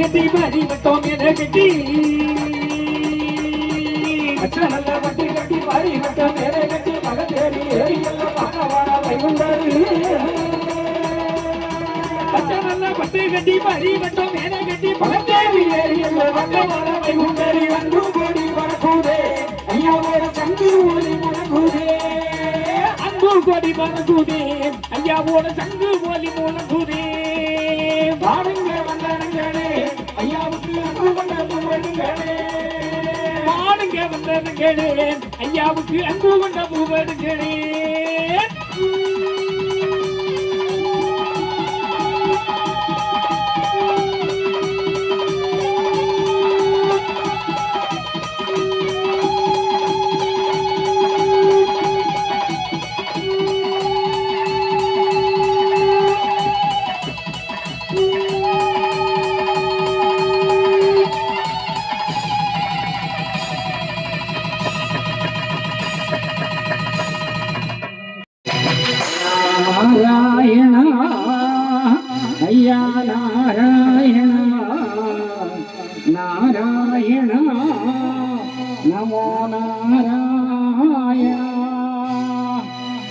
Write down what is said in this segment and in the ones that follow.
கட்டி பாடி வட்டோம் என கட்டி நல்ல வட்டி கட்டி மாறி மட்டும் நல்ல பட்டு கட்டி பாடி வட்டோம் என கட்டி மகன் ஏறி எல்லாம் பானவாட வைகுண்டாரி அன்பு கோடி வரக்கூடே ஐயாவோட சங்கு ஓடி முழங்குதே. அன்பு கோடி பறக்குதே. ஐயாவோட சங்கு போலி மூலங்குதே பாடுங்க வந்தானுங்களே ஐயாவுக்கு அன்பு கொண்ட வேண்டுங்களே ஐயாவுக்கு அன்பு கொண்ட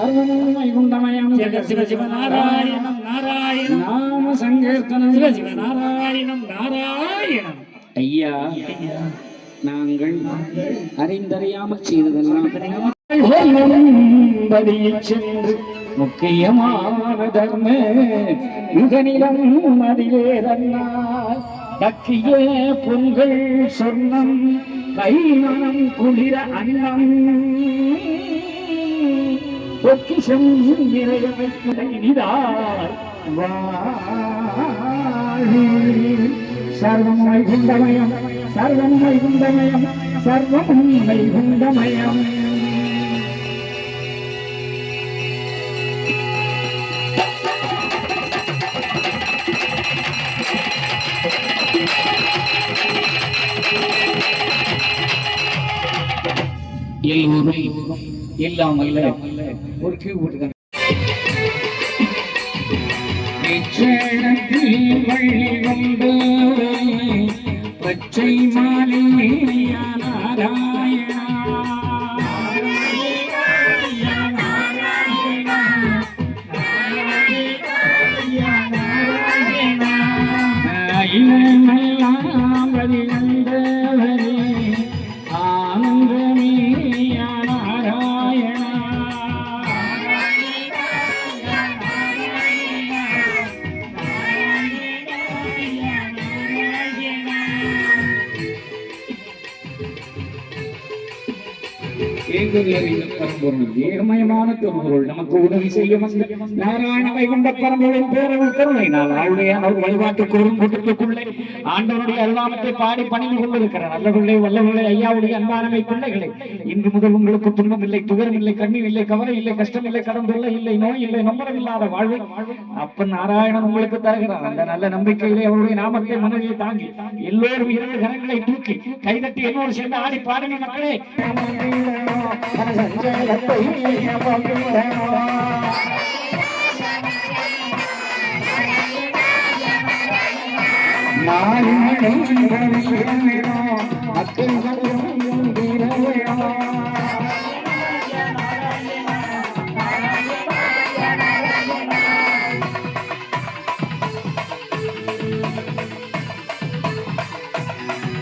சர்வம் வைகுண்டமயம் சிவ சிவ சிவ நாராயணம் நாராயணம். நாம சங்கீர்த்தனம். சிவ சிவ நாராயணம் நாராயணம். ஐயா நாங்கள் அறிந்தறியாமல் செய்ததெல்லாம் சென்று முக்கியமான தர்ம யுகனிடம் அதிலே தன்னால் கக்கிய பொங்கல் சொர்ணம் கைமணம் குளிர அன்னம். பொக்கிஷம் நிறைய வைக்கிறார் சர்வம் வைகுண்டமயம் சர்வம் வைகுண்டமயம் சர்வம் வைகுண்டமயம் எல்லோரும் இல்லாமல் ஒரு கியூ போட்டுக்காங்க வள்ளி பச்சை மாலை ஏங்குகிற பரம்பொருள் ஏகமயமான தொகுபொருள் நமக்கு உதவி செய்ய வந்த நாராயண வைகுண்ட பரம்பொருளின் பேரருள் கருணையினால் அவருடைய அவர் வழிபாட்டு கூறும் கூட்டத்துக்குள்ளே ஆண்டவருடைய அருளாமத்தை பாடி பணிந்து கொண்டிருக்கிறார் நல்லவர்களே வல்லவர்களே ஐயாவுடைய அன்பானமை பிள்ளைகளே இன்று முதல் உங்களுக்கு துன்பம் இல்லை துயரம் இல்லை கண்ணீர் இல்லை கவலை இல்லை கஷ்டம் இல்லை கடன் இல்லை நோய் இல்லை நம்பரம் இல்லாத வாழ்வு அப்பன் நாராயணன் உங்களுக்கு தருகிறார் அந்த நல்ல நம்பிக்கையிலே அவருடைய நாமத்தை மனதில் தாங்கி எல்லோரும் இரண்டு கரங்களை தூக்கி கைதட்டி என்னோடு சேர்ந்து ஆடி பாருங்க மக்களே. வேலை வந்தவர்கள் நல்ல வேலை நாராயணா மாலை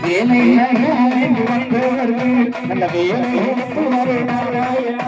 வரும் வந்தவர்கள் மனமாலை நாராயணா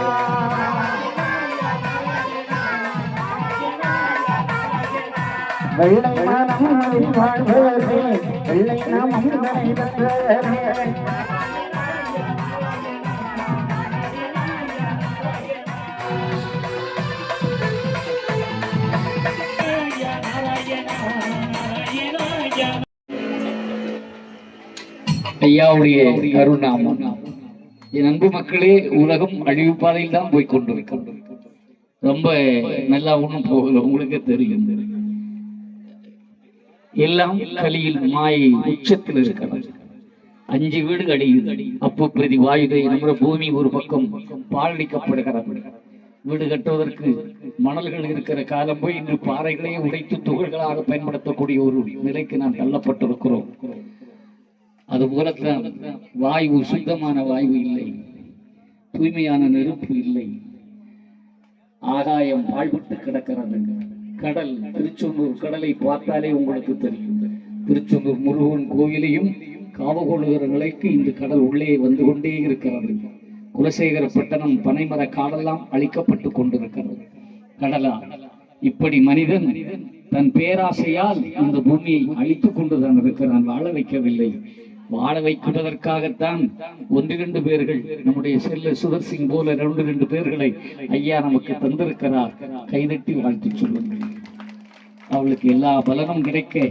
வெள்ளை மனம் வாழ்வதே வெள்ளை நாமம் ஐயாவுடைய கருணாமம் என் அன்பு மக்களே உலகம் அழிவு பாதையில் தான் போய் கொண்டிருக்கிறது ரொம்ப நல்லா ஒன்றும் போகல உங்களுக்கே தெரியும். எல்லாம் கலியில் மாயை உச்சத்தில் இருக்கிறது. அஞ்சு வீடு அழியுது அப்பு பிரதி வாயுதை நம்ம பூமி ஒரு பக்கம் பாலடிக்கப்படுகிறது வீடு கட்டுவதற்கு மணல்கள் இருக்கிற காலம் போய் இன்று பாறைகளையே உடைத்து துகள்களாக பயன்படுத்தக்கூடிய ஒரு நிலைக்கு நாம் தள்ளப்பட்டிருக்கிறோம். அதுபோலத்தான் வாயு சுத்தமான வாயு இல்லை. தூய்மையான நெருப்பு இல்லை. ஆகாயம் பாழ்பட்டு கிடக்கிறது. கடல் திருச்செந்தூர் கடலை பார்த்தாலே உங்களுக்கு தெரியும். திருச்செந்தூர் முருகன் கோயிலையும் காவகோளுகிற நிலைக்கு இந்த கடல் உள்ளே வந்து கொண்டே இருக்கிறது. குலசேகர பட்டணம் பனைமர காடெல்லாம் அழிக்கப்பட்டு கொண்டிருக்கிறது. கடலா இப்படி மனிதன் தன் பேராசையால் இந்த பூமியை அழித்துக் கொண்டுதான் இருக்கிறான் வாழ வைக்கவில்லை. வாழ வைப்பதற்காகத்தான் ஒன்று இரண்டு பேர்கள் நம்முடைய செல்ல சுதர் சிங் போல ரெண்டு ரெண்டு பேர்களை ஐயா நமக்கு தந்திருக்கிறார். கைதட்டி வாழ்த்து சொல்லுங்கள். அவளுக்கு எல்லா பலனும் கிடைக்க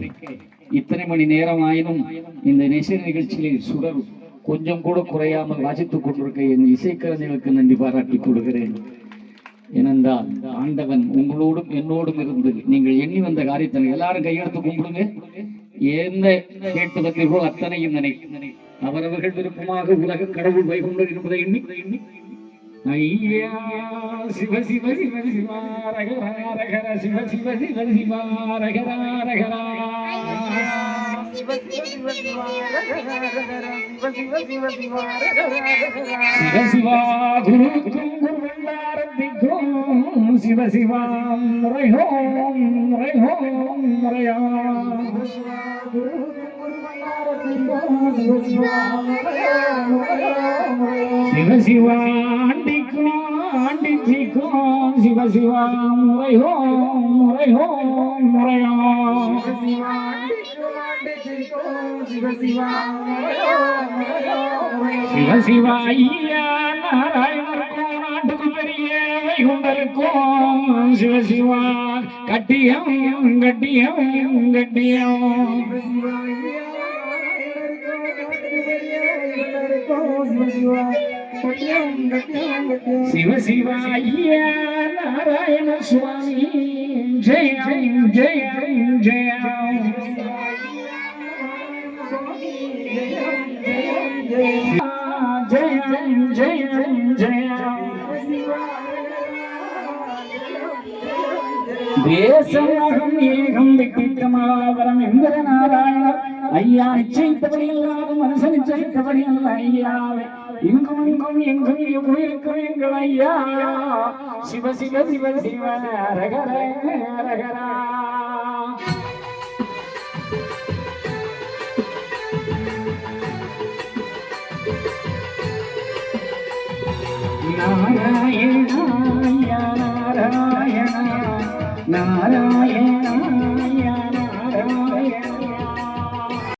இத்தனை மணி நேரம் ஆயினும் இந்த நிசை நிகழ்ச்சியில் சுடர் கொஞ்சம் கூட குறையாமல் வாசித்துக் கொண்டிருக்க என் இசைக்கலைஞர்களுக்கு நன்றி பாராட்டி கொள்கிறேன். ஏனென்றால் ஆண்டவன் உங்களோடும் என்னோடும் இருந்து நீங்கள் எண்ணி வந்த காரியத்தை எல்லாரும் கையெடுத்து கும்பிடுங்க. கேட்டு வந்தீர்களோ அத்தனையும் நினை அவரவர்கள் விருப்பமாக உலக கடவுள் வைகுண்டர் என்பதை எண்ணி எண்ணி ஐயா சிவ சிவ சிவ சிவா ரகர ரகர சிவ சிவ சிவ சிவா ரகர ரகர சிவ சிவா குருக்கும் குருவண்டாரத்திக்கும் சிவ சிவா முறையோம் முறையோம் முறையா சிவ சிவா ஆண்டிக்கும் ஆண்டிச்சிக்கும் சிவ சிவா முறையோம் முறையோம் முறையா சிவ சிவா ஐயா நாராயணருக்கும் நாட்டுக்கு பெரிய வைகுண்டருக்கும் சிவ சிவா கட்டியம் கட்டியம் கட்டியம் சிவ சிவ ஐயா நாராயண சுவாமி ஜெயம் ஜெயம் ஜெயம் ஜெயம் ஜெயம் ஜெயம் தேசமகம் ஏகம் விக்கிரமாவரம் என்கிற நாராயணர் ஐயா நிச்சயித்தபடி எல்லாரும் மனுஷன் நிச்சயித்தபடி அல்ல ஐயாவே இங்கும் இங்கும் எங்கும் எங்கும் இருக்கும் எங்கள் ஐயா சிவ சிவ சிவ சிவ ரகர ரகரா நாராயண நாராயண நாராயண